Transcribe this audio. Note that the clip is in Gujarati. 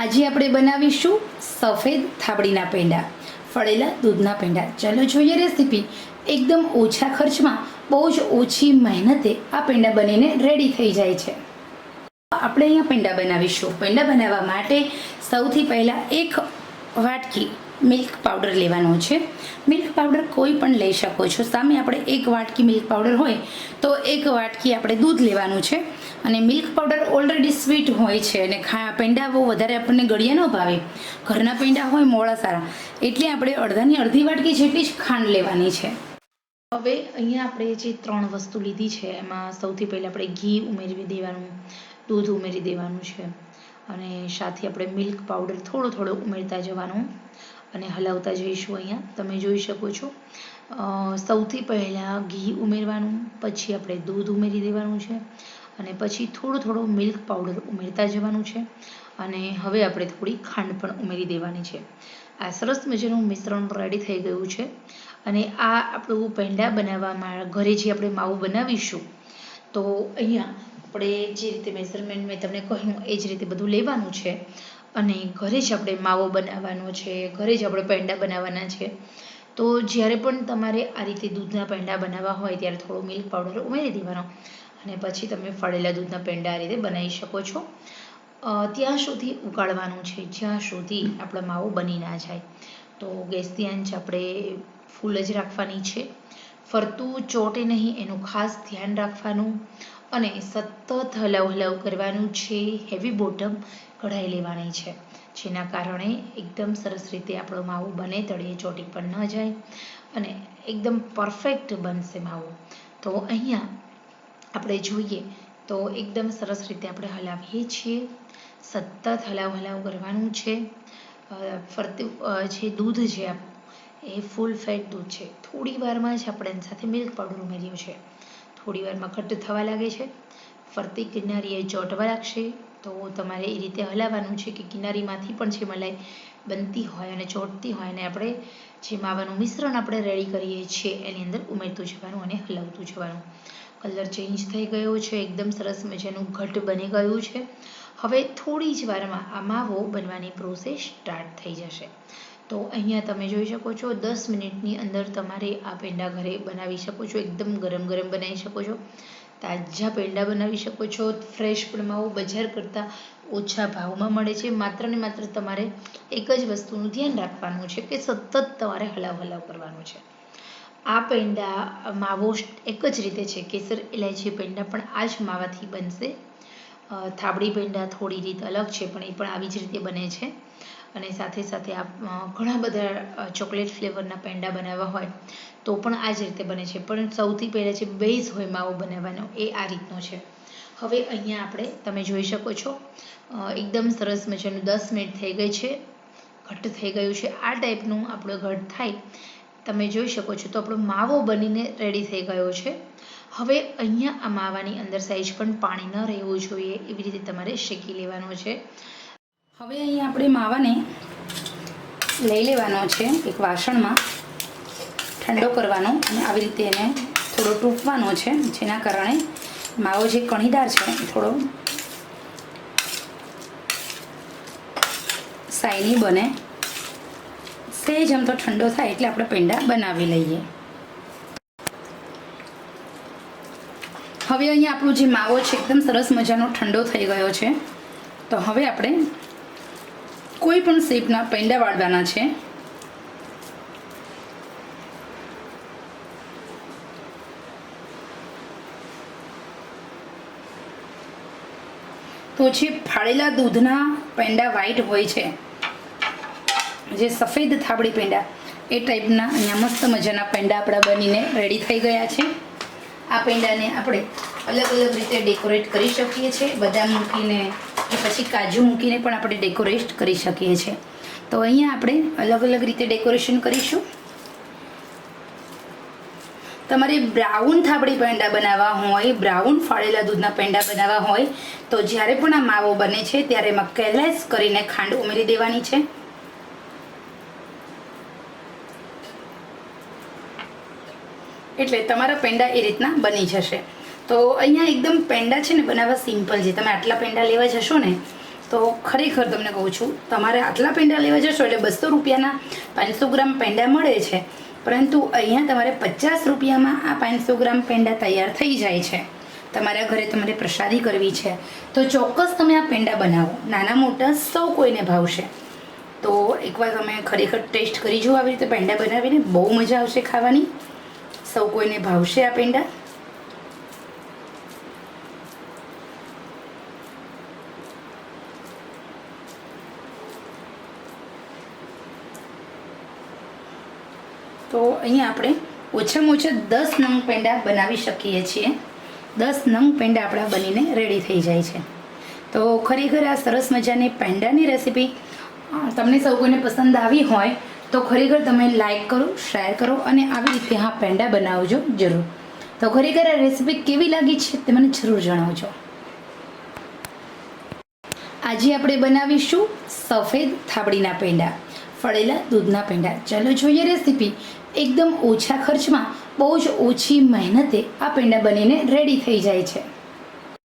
આજે આપણે બનાવીશું સફેદ થાબડીના પેંડા, ફળેલા દૂધના પેંડા. ચાલો જોઈએ રેસીપી. એકદમ ઓછા ખર્ચમાં બહુ જ ઓછી મહેનતે આ પેંડા બનીને રેડી થઈ જાય છે. આપણે અહીંયા પેંડા બનાવીશું. પેંડા બનાવવા માટે સૌથી પહેલાં એક વાટકી મિલ્ક પાવડર લેવાનો છે. મિલ્ક પાવડર કોઈ પણ લઈ શકો છો. સામે આપણે એક વાટકી મિલ્ક પાવડર હોય તો એક વાટકી આપણે દૂધ લેવાનું છે. અને મિલ્ક પાવડર ઓલરેડી સ્વીટ હોય છે અને ખા, પેંડા બહુ વધારે આપણને ગળીએ ન ભાવે. ઘરના પેંડા હોય મોળા સારા. એટલે આપણે અડધાની અડધી વાટકી જેટલી જ ખાંડ લેવાની છે. હવે અહીંયા આપણે જે ત્રણ વસ્તુ લીધી છે, એમાં સૌથી પહેલાં આપણે ઘી ઉમેરી દેવાનું, દૂધ ઉમેરી દેવાનું છે. અને સાથે આપણે મિલ્ક પાવડર થોડો થોડો ઉમેરતા જવાનું અને હલાવતા જઈશું અહીંયા. તમે જોઈ શકો છો. સૌથી પહેલાં ઘી ઉમેરવાનું, પછી આપણે દૂધ ઉમેરી દેવાનું છે. અને પછી થોડું થોડું મિલ્ક પાવડર ઉમેરતા જવાનું છે અને હવે આપણે થોડી ખાંડ પણ ઉમેરી દેવાની છે. આ સરસ મજાનું મિશ્રણ રેડી થઈ ગયું છે અને આ આપણું પેંડા બનાવવામાં ઘરે જે આપણે માવું બનાવીશું, તો અહીંયા આપણે જે રીતે મેઝરમેન્ટ મેં તમને કહ્યું એ જ રીતે બધું લેવાનું છે અને ઘરે જ આપણે માવો બનાવવાનો છે, ઘરે જ આપણે પેંડા બનાવવાના છે. તો જ્યારે પણ તમારે આ રીતે દૂધના પેંડા બનાવવા હોય ત્યારે થોડો મિલ્ક પાવડર ઉમેરી દેવાનો. અને પછી તમે ફળેલા દૂધના પેંડા આ રીતે બનાવી શકો છો. ત્યાં સુધી ઉકાળવાનું છે. જ્યાં સુધી આપણો માવો બની ના જાય. તો ગેસની આંચ આપણે ફૂલ જ રાખવાની છે. ફરતું ચોટે નહીં, એનું ખાસ ધ્યાન રાખવાનું અને સતત હલાવ હલાવ કરવાનું છે. હેવી બોટમ કઢાઈ લેવાની છે. જેના કારણે એકદમ સરસ રીતે આપણો માવો બને તળીએ ચોટી પણ ન જાય અને એકદમ પરફેક્ટ બનશે માવો. તો અહીંયા આપણે જોઈએ તો એકદમ સરસ રીતે આપણે હલાવીએ છીએ. સતત હલાવ હલાવ કરવાનું છે. ફરતું જે દૂધ છે એ ફૂલ ફેટ દૂધ છે. થોડી વારમાં જ આપણે એની સાથે મિલ્ક પાવડર ઉમેર્યું છે. થોડી વારમાં ઘટ્ટ થવા લાગે છે. ફરતી કિનારીએ ચોંટવા લાગશે. તો તમારે એ રીતે હલાવવાનું છે કે કિનારીમાંથી પણ જે મલાઈ બનતી હોય અને ચોંટતી હોય અને આપણે જે માવાનું મિશ્રણ આપણે રેડી કરીએ છીએ, એની અંદર ઉમેરતું જવાનું અને હલાવતું જવાનું. કલર ચેન્જ થઈ ગયો છે, એકદમ સરસ મજાનું ઘટ બની ગયું છે. હવે થોડી જ વારમાં આ માવો બનવાની પ્રોસેસ સ્ટાર્ટ થઈ જશે. તો અહીંયા તમે જોઈ શકો છો, દસ મિનિટની અંદર તમારે આ પેંડા ઘરે બનાવી શકો છો, એકદમ ગરમ ગરમ બનાવી શકો છો. તાજા પેંડા બનાવી શકો છો ફ્રેશ પણ માવો બજાર કરતાં ઓછા ભાવમાં મળે છે. માત્ર ને માત્ર તમારે એક જ વસ્તુનું ધ્યાન રાખવાનું છે કે સતત તમારે હલાવ હલાવ કરવાનું છે. આ પેંડા માવો એક જ રીતે છે. કેસર ઇલાયચી પેંડા પણ આ જ માવાથી બનશે. થાબડી પેંડા થોડી રીત અલગ છે, પણ એ પણ આવી જ રીતે બને છે. અને સાથે સાથે આ ઘણા બધા ચોકલેટ ફ્લેવરના પેંડા બનાવવા હોય, તો પણ આ જ રીતે બને છે. પણ સૌથી પહેલાં જે બેઝ હોય માવો બનાવવાનો, એ આ રીતનો છે. હવે અહીંયા આપણે તમે જોઈ શકો છો એકદમ સરસ મજાનું દસ મિનિટ થઈ ગઈ છે, ઘટ્ટ થઈ ગયું છે. આ ટાઈપનું આપણો ઘટ થાય, તમે જોઈ શકો છો, તો આપણો માવો બનીને રેડી થઈ ગયો છે. હવે અહીંયા આ માવાની અંદર સાઈઝ પણ પાણી ન રહેવું જોઈએ, એવી રીતે તમારે શેકી લેવાનો છે. હવે અહીં આપણે માવાને લઈ લેવાનો છે એક વાસણમાં. ઠંડો કરવાનો અને આવી રીતે એને થોડો ટૂંકવાનો છે. જેના કારણે માવો જે કણીદાર છે, થોડો સાઈની બને. સહેજ આમ તો ઠંડો થાય એટલે આપણે પેંડા બનાવી લઈએ. હવે અહીંયા આપણો જે માવો છે, એકદમ સરસ મજાનો ઠંડો થઈ ગયો છે. તો હવે આપણે કોઈ પણ શેપના પેંડા વાળવાના છે. તો જે ફાળેલા દૂધના પેંડા વ્હાઈટ હોય છે, જે સફેદ થાબડી પેંડા, એ ટાઈપના અહીંયા મસ્ત મજાના પેંડા આપણા બનીને રેડી થઈ ગયા છે. આ પેંડાને આપણે અલગ અલગ રીતે ડેકોરેટ કરી શકીએ છીએ. બદામ મૂકીને કે પછી કાજુ મૂકીને પણ આપણે ડેકોરેટ કરી શકીએ છીએ. તો અહીંયા આપણે અલગ અલગ રીતે ડેકોરેશન કરીશું. તમારે બ્રાઉન થાબડી પેંડા બનાવવા હોય, બ્રાઉન ફાળેલા દૂધના પેંડા બનાવવા હોય, તો જ્યારે પણ આ માવો બને છે, ત્યારે એમાં કેલેસ કરીને ખાંડ ઉમેરી દેવાની છે. એટલે તમારા પેંડા એ રીતના બની જશે. તો અહીંયા એકદમ પેંડા છે ને બનાવવા સિમ્પલ છે. તમે આટલા પેંડા લેવા જશો ને, તો ખરેખર તમને કહું છું, તમારે આટલા પેંડા લેવા જશો એટલે બસો રૂપિયાના પાંચસો ગ્રામ પેંડા મળે છે. પરંતુ અહીંયા તમારે પચાસ રૂપિયામાં આ પાંચસો ગ્રામ પેંડા તૈયાર થઈ જાય છે. તમારા ઘરે તમારે પ્રસાદી કરવી છે. તો ચોક્કસ તમે આ પેંડા બનાવો. નાના મોટા સૌ કોઈને ભાવશે. તો એકવાર તમે ખરેખર ટેસ્ટ કરી જુઓ આવી રીતે પેંડા બનાવીને. બહુ મજા આવશે ખાવાની. સૌ કોઈને ભાવશે આ પેંડા તો અહીંયા આપણે ઓછામાં ઓછા દસ નંગ પેંડા બનાવી શકીએ છીએ. દસ નંગ પેંડા આપણા બનીને રેડી થઈ જાય છે. તો ખરેખર આ સરસ મજાની પેંડાની રેસીપી તમને સૌ કોઈને પસંદ આવી હોય, તો ખરેખર તમે લાઈક કરો શેર કરો અને આવી રીતે હા પેંડા બનાવજો જરૂર. તો ખરેખર આ રેસીપી કેવી લાગી છે તે મને જરૂર જણાવજો. આજે આપણે બનાવીશું સફેદ થાબડીના પેંડા, ફળેલા દૂધના પેંડા. ચાલો જોઈએ રેસીપી એકદમ ઓછા ખર્ચમાં બહુ જ ઓછી મહેનતે આ પેંડા બનીને રેડી થઈ જાય છે.